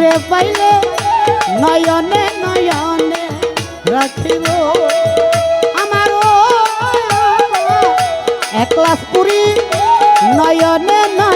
ঘুরে পাইলে নয়নে নয়নে রাখিব। আমার একলাস পুরী নয়নে নয়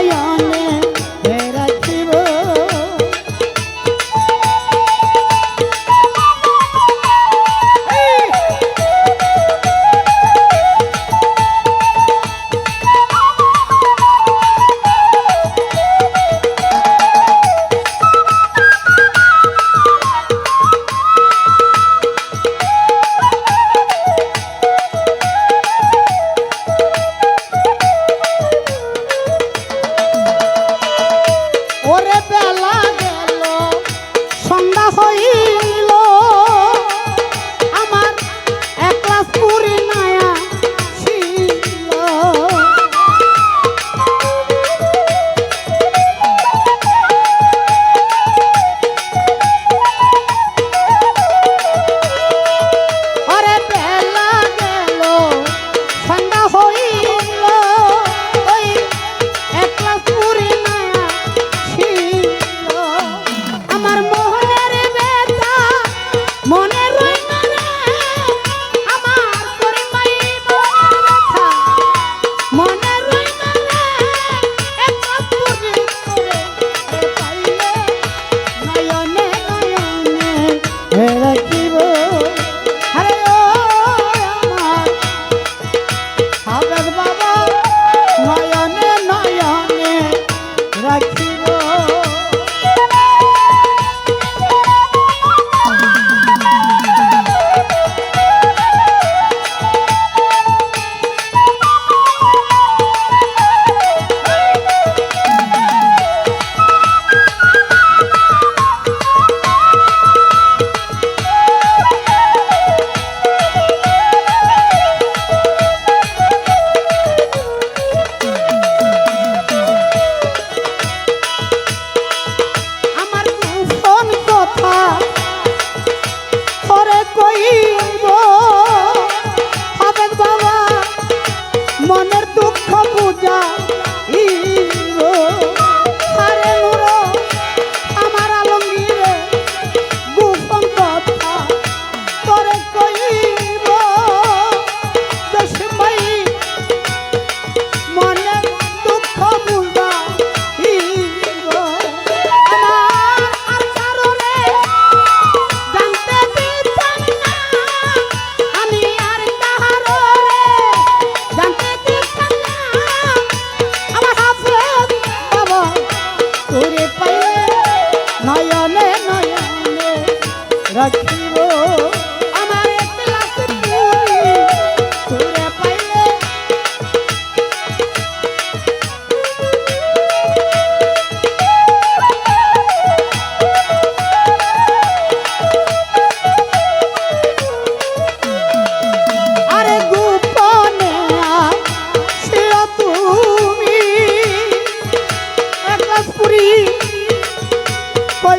Con